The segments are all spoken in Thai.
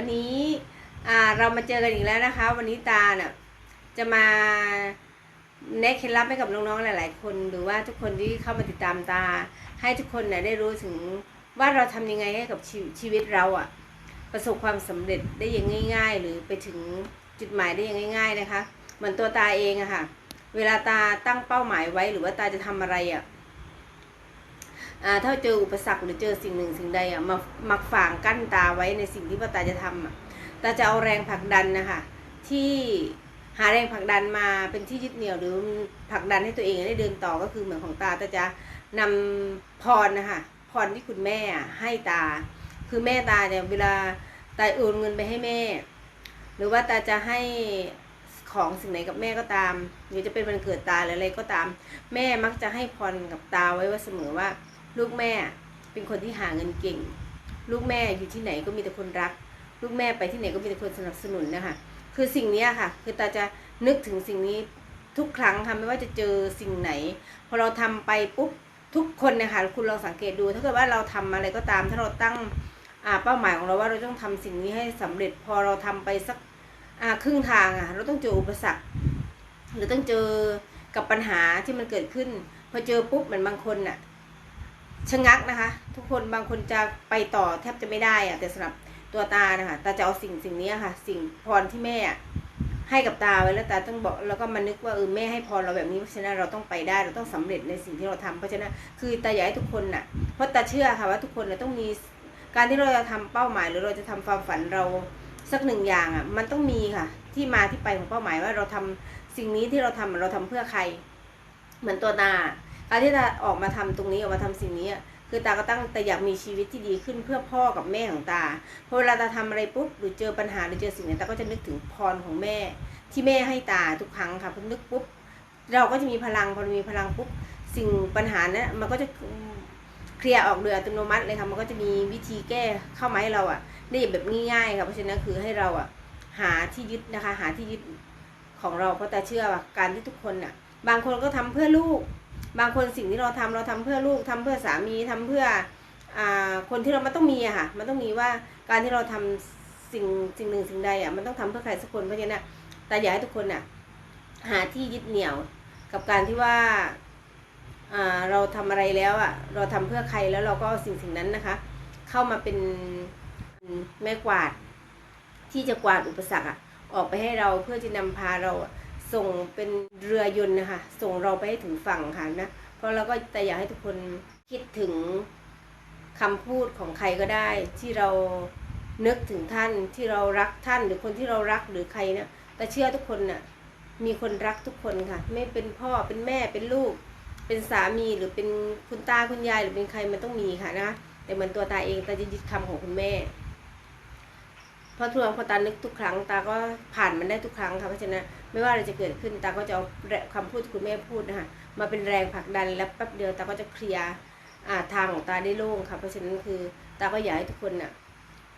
วันนี้เรามาเจอกันอีกแล้วนะคะ วันนี้ตาเนี่ยจะมาแนะเคล็ดลับให้กับน้องๆหลาย ๆ คน หรือว่าทุกคนที่เข้ามาติดตามตา ให้ทุกคนเนี่ยได้รู้ถึงว่าเราทำยังไงให้กับชีชีวิตเราอะประสบความสำเร็จได้อย่างง่าย ๆ หรือไปถึงจุดหมายได้อย่างง่าย ๆ นะคะ เหมือนตัวตาเองอะค่ะ เวลาตาตั้งเป้าหมายไว้หรือว่าตาจะทำอะไรอะอ่า ถ้าเจออุปสรรคหรือเจอสิ่งหนึ่งสิ่งใดอะมามาฝ่างกั้นตาไว้ในสิ่งที่ว่าตาจะทำอะตาจะเอาแรงผลักดันนะคะที่หาแรงผลักดันมาเป็นที่ยึดเหนี่ยวหรือผลักดันให้ตัวเองได้เดินต่อก็คือเหมือนของตาตาจะนำพรนะคะพรที่คุณแม่อะให้ตา คือแม่ตาเนี่ยเวลาตาโอนเงินไปให้แม่ หรือว่าตาจะให้ของสิ่งไหนกับแม่ก็ตาม หรือจะเป็นวันเกิดตาหรืออะไรก็ตาม แม่มักจะให้พรกับตาไว้ว่าเสมอว่า ลูกแม่เป็นคนที่หาเงินเก่ง ลูกแม่อยู่ที่ไหนก็มีแต่คนรัก ลูกแม่ไปที่ไหนก็มีแต่คนสนับสนุนนะคะคือสิ่งนี้ค่ะ คือตาจะนึกถึงสิ่งนี้ทุกครั้งค่ะไม่ว่าจะเจอสิ่งไหน พอเราทำไปปุ๊บทุกคนนะคะคุณลองสังเกตดู ถ้าเกิดว่าเราทำอะไรก็ตาม ถ้าเราตั้งเป้าหมายของเราว่าเราต้องทำสิ่งนี้ให้สำเร็จ พอเราทำไปสักครึ่งทางอะเราต้องเจออุปสรรค หรือต้องเจอกับปัญหาที่มันเกิดขึ้น พอเจอปุ๊บเหมือนบางคนน่ะ ชะงักนะคะ ทุกคนบางคนจะไปต่อแทบจะไม่ได้อะแต่สำหรับตัวตานะคะตาจะเอาสิ่งสิ่งนี้ค่ะ สิ่งพรที่แม่ให้กับตาไว้แล้วตาต้องบอกแล้วก็มานึกว่าเออแม่ให้พรเราแบบนี้เพราะฉะนั้นเราต้องไปได้เราต้องสำเร็จในสิ่งที่เราทำเพราะฉะนั้นคือตาอยากให้ทุกคนน่ะเพราะตาเชื่อค่ะว่าทุกคนน่ะต้องมีการที่เราจะทำเป้าหมาย หรือเราจะทำความฝันเราสักหนึ่งอย่างอะมันต้องมีค่ะ ที่มาที่ไปของเป้าหมายว่าเราทำสิ่งนี้ที่เราทำเราทำเพื่อใคร เหมือนตัวตา การที่ตาออกมาทำตรงนี้ออกมาทำสิ่งนี้คือตาก็ตั้งแต่อยากมีชีวิตที่ดีขึ้นเพื่อพ่อกับแม่ของตาพอเวลาตาทำอะไรปุ๊บหรือเจอปัญหาหรือเจอสิ่งไหนตาก็จะนึกถึงพรของแม่ ที่แม่ให้ตาทุกครั้งค่ะพอนึกปุ๊บเราก็จะมีพลังพอมีพลังปุ๊บสิ่งปัญหานั้นมันก็จะเคลียร์ออกโดยอัตโนมัติเลยค่ะมันก็จะมีวิธีแก้เข้ามาให้เราอะได้แบบง่ายๆค่ะเพราะฉะนั้นคือให้เราอะหาที่ยึดนะคะ หาที่ยึดของเราเพราะตาเชื่อว่าการที่ทุกคนอะ บางคนก็ทำเพื่อลูก บางคนสิ่งที่เราทำเราทำเพื่อลูกทำเพื่อสามีทำเพื่ออคนที่เรามันต้องมีอะค่ะ มันต้องมีว่าการที่เราทำสิ่งสิ่งหนึ่งสิ่งใดอะมันต้องทำเพื่อใครสักคนเพราะฉะนั้นอะแต่อยากให้ทุกคนน่ะหาที่ยึดเหนี่ยวกับการที่ว่าเราทำอะไรแล้วอะเราทำเพื่อใครแล้วเราก็เอาสิ่งสิ่งนั้นนะคะ เข้ามาเป็นแม่กวาดที่จะกวาดอุปสรรคอะออกไปให้เราเพื่อจะนำพาเรา ส่งเป็นเรือยนต์นะคะส่งเราไปให้ถึงฝั่งค่ะนะเพราะเราก็แต่อยากให้ทุกคนคิดถึงคำพูดของใครก็ได้ ที่เรานึกถึงท่านที่เรารักท่านหรือคนที่เรารักหรือใครเนี่ยแต่เชื่อทุกคนน่ะมีคนรักทุกคนค่ะ ไม่เป็นพ่อเป็นแม่เป็นลูก เป็นสามีหรือเป็นคุณตาคุณยายหรือเป็นใครมันต้องมีค่ะนะแต่เหมือนตัวตาเองตาจะยึดคำของคุณแม่ เพราะทุกครั้งพอตานึกทุกครั้งตาก็ผ่านมันได้ทุกครั้งค่ะเพราะฉะนั้นไม่ว่าอะไรจะเกิดขึ้นตาก็จะเอาคำพูดที่คุณแม่พูดนะคะมาเป็นแรงผลักดันแล้วแป๊บเดียวตาก็จะเคลียร์ทางของตาได้โล่งค่ะเพราะฉะนั้นคือตาก็อยากให้ทุกคนน่ะ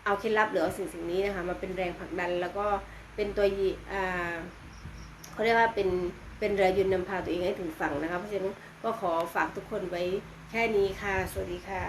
เอาเคล็ดลับหรือเอาสิ่งสิ่งนี้นะคะมาเป็นแรงผลักดันแล้วก็เป็นตัวอ่าเขาเรียกว่าเป็นเป็นเรือยุนนำพาตัวเองให้ถึงฝั่งนะคะเพราะฉะนั้นก็ขอฝากทุกคนไว้แค่นี้ค่ะ สวัสดีค่ะ